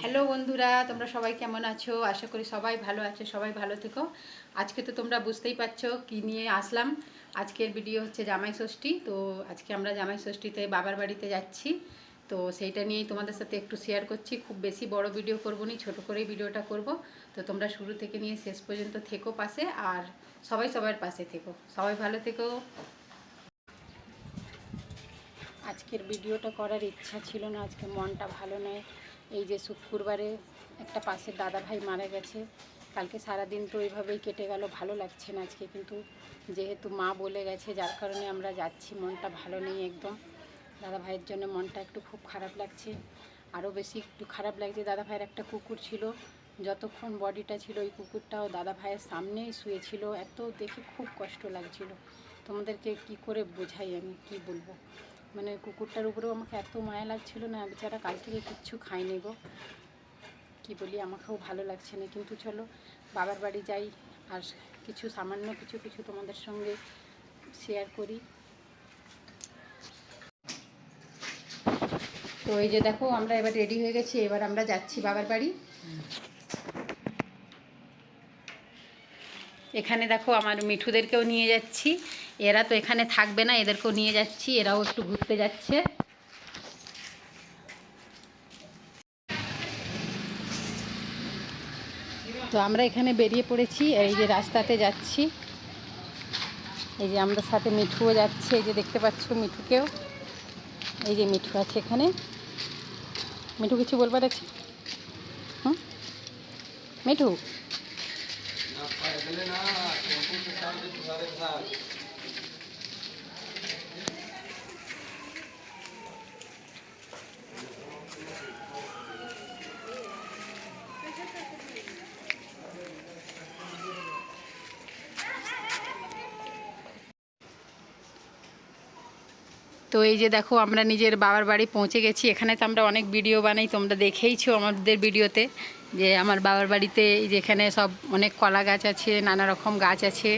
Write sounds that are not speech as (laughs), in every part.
Hello বন্ধুরা, তোমরা সবাই কেমন আছো? আশা করি সবাই ভালো আছে, সবাই ভালো থেকো। আজকে তো তোমরা বুঝতেই পারছ কি নিয়ে আসলাম। আজকের ভিডিও হচ্ছে জামাই ষষ্ঠী, তো আজকে আমরা জামাই ষষ্ঠীতে বাবার বাড়িতে যাচ্ছি। তো সেইটা নিয়েই তোমাদের সাথে একটু শেয়ার করছি। খুব বেশি বড় ভিডিও করব নি, ছোটো করেই ভিডিওটা করব। তো তোমরা শুরু থেকে নিয়ে শেষ পর্যন্ত থেকো পাশে, আর সবাই সবার পাশে থেকো। সবাই ভালো থেকো। আজকের ভিডিওটা করার ইচ্ছা ছিল না, আজকে মনটা ভালো নয় এই যে শুক্রবারে একটা পাশের দাদা ভাই মারা গেছে। কালকে সারাদিন তো এইভাবেই কেটে গেল, ভালো লাগছে না আজকে কিন্তু। যেহেতু মা বলে গেছে, যার কারণে আমরা যাচ্ছি, মনটা ভালো নেই একদম। দাদা ভাইয়ের জন্য মনটা একটু খুব খারাপ লাগছে। আরও বেশি একটু খারাপ লাগছে দাদা ভাইয়ের একটা কুকুর ছিল। যতক্ষণ বডিটা ছিল ওই কুকুরটাও দাদা ভাইয়ের সামনেই শুয়েছিল। এত দেখে খুব কষ্ট লাগছিল। তোমাদেরকে কি করে বোঝাই আমি, কি বলব? মানে কুকুরটার উপরেও আমাকে এত মায়া লাগছিল না বেচারা কাল থেকে কিচ্ছু খাইনি গো। কী বলি, আমাকেও ভালো লাগছে না। কিন্তু চলো, বাবার বাড়ি যাই আর কিছু সামান্য কিছু কিছু তোমাদের সঙ্গে শেয়ার করি। তো এই যে দেখো, আমরা এবার রেডি হয়ে গেছি, এবার আমরা যাচ্ছি বাবার বাড়ি। এখানে দেখো আমার মিঠুদেরকেও নিয়ে যাচ্ছি। এরা তো এখানে থাকবে না, এদেরকেও নিয়ে যাচ্ছি, এরাও একটু ঘুরতে যাচ্ছে। তো আমরা এখানে বেরিয়ে পড়েছি, এই যে রাস্তাতে যাচ্ছি। এই যে আমাদের সাথে মিঠুও যাচ্ছে, এই যে দেখতে পাচ্ছ মিঠুকেও। এই যে মিঠু আছে এখানে। মিঠু কিছু বলবার আছে? হুম? মিঠু? তো এই যে দেখো, আমরা নিজের বাবার বাড়ি পৌঁছে গেছি। এখানে তো আমরা অনেক ভিডিও বানাই, তোমরা দেখেইছো আমাদের ভিডিওতে। যে আমার বাবার বাড়িতে এই যে সব অনেক কলা গাছ আছে, নানা রকম গাছ আছে।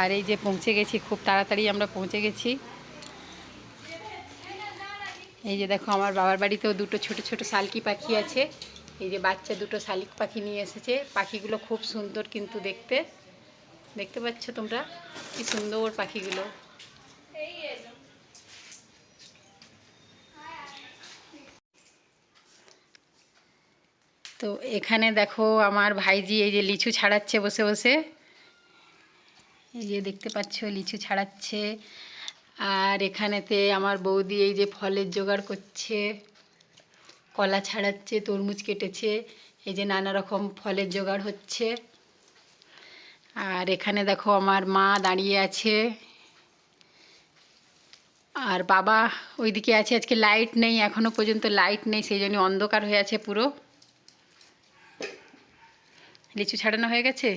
আর এই যে পৌঁছে গেছি, খুব তাড়াতাড়ি আমরা পৌঁছে গেছি। এই যে দেখো, আমার বাবার বাড়িতেও দুটো ছোট ছোট শালকি পাখি আছে। এই যে বাচ্চা দুটো শালিক পাখি নিয়ে এসেছে। পাখিগুলো খুব সুন্দর কিন্তু দেখতে। দেখতে পাচ্ছ তোমরা? কি সুন্দর পাখিগুলো। তো এখানে দেখো আমার ভাইজি এই যে লিচু ছাড়াচ্ছে বসে বসে। এই যে দেখতে পাচ্ছ, লিচু ছাড়াচ্ছে। আর এখানেতে আমার বৌদি এই যে ফলের জোগাড় করছে, কলা ছাড়াচ্ছে, তরমুজ কেটেছে, এই যে নানা রকম ফলের জোগাড় হচ্ছে। আর এখানে দেখো আমার মা দাঁড়িয়ে আছে। আর বাবা ওইদিকে আছে, আজকে লাইট নেই, এখনও পর্যন্ত লাইট নেই, সেই জন্য অন্ধকার হয়ে আছে পুরো। লিচু ছাড়ানো হয়ে গেছে?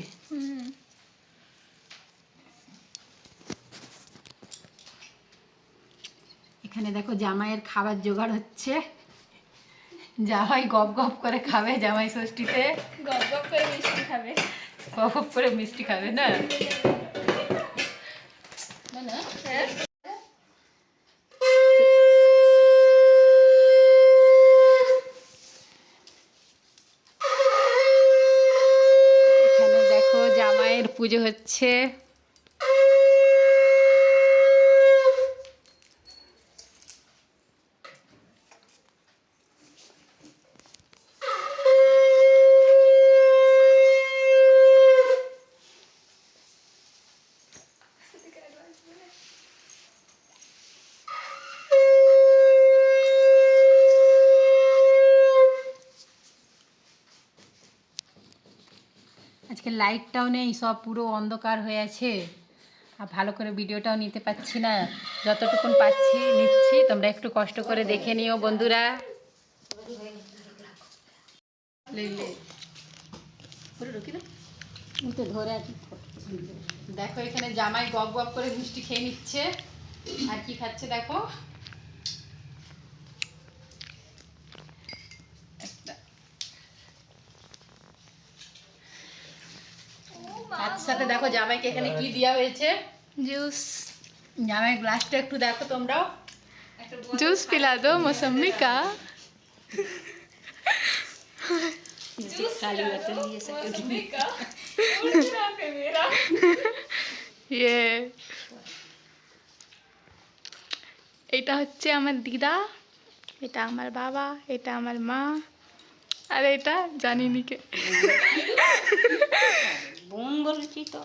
এখানে দেখো জামাইয়ের খাবার জোগাড় হচ্ছে। জামাই গপ গপ করে খাবে জামাই ষষ্ঠীতে। গপ গপ করে মিষ্টি খাবে। গপ গপ করে মিষ্টি খাবে না? পুজো হচ্ছে। আজকে লাইটটাও নেই সব পুরো অন্ধকার হয়ে আছে। আর ভালো করে ভিডিওটাও নিতে পারছি না। যতটুকুন পাচ্ছি নিচ্ছি তোমরা একটু কষ্ট করে দেখে নিও বন্ধুরা। দেখো এখানে জামাই গপ গপ করে মিষ্টি খেয়ে নিচ্ছে। আর কি খাচ্ছে দেখো? সাথে দেখো জামাইকে এখানে কি দেওয়া হয়েছে। জুস। জামাই গ্লাসটা একটু দেখো তোমরাও জুস পিলা দো মৌসম্মি কা। ইয়ে। এটা হচ্ছে আমার দিদা। এটা আমার বাবা এটা আমার মা। আর এটা জানিনি কে (laughs) বোন বলেছি তো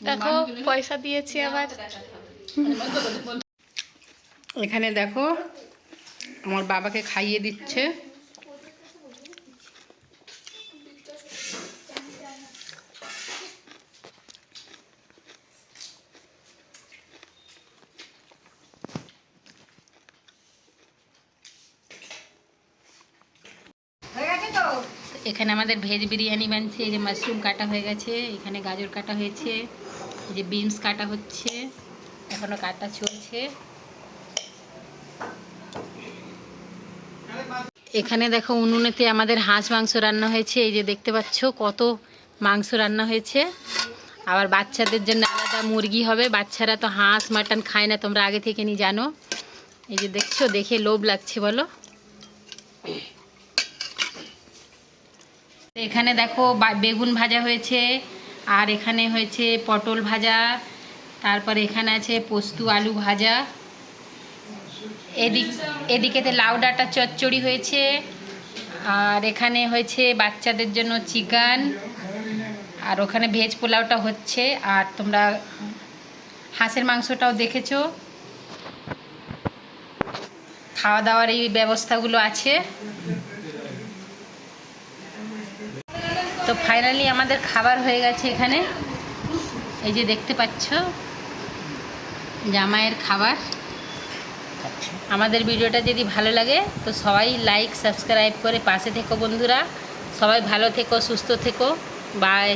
দেখো পয়সা দিয়েছি আবার। এখানে দেখো আমার বাবাকে খাইয়ে দিচ্ছে। এখানে আমাদের ভেজ বিরিয়ানি বানছে, এই যে মাশরুম কাটা হয়ে গেছে, এখানে গাজর কাটা হয়েছে, এই যে বিনস কাটা হচ্ছে, এখনও কাটা চলছে। এখানে দেখো উনুনেতে আমাদের হাঁস মাংস রান্না হয়েছে, এই যে দেখতে পাচ্ছ কত মাংস রান্না হয়েছে। আবার বাচ্চাদের জন্য আলাদা মুরগি হবে, বাচ্চারা তো হাঁস, মাটন খায় না, তোমরা আগে থেকে নি জানো। এই যে দেখছ, দেখে লোভ লাগছে, বলো। এখানে দেখো বেগুন ভাজা হয়েছে, আর এখানে হয়েছে পটল ভাজা, তারপর এখানে আছে পোস্ত আলু ভাজা। এদিক, এদিকেতে লাউ ডাঁটা চচ্চড়ি হয়েছে, আর এখানে হয়েছে বাচ্চাদের জন্য চিকেন, আর ওখানে ভেজ পোলাওটা হচ্ছে, আর তোমরা হাঁসের মাংসটাও দেখেছ। খাওয়া দাওয়ার এই ব্যবস্থাগুলো আছে। তো ফাইনালি আমাদের খাবার হয়ে গেছে এখানে। এই যে দেখতে পাচ্ছ জামাইয়ের খাবার। আমাদের ভিডিওটা যদি ভালো লাগে তো সবাই লাইক সাবস্ক্রাইব করে পাশে থেকো বন্ধুরা। সবাই ভালো থেকো সুস্থ থেকো। বাই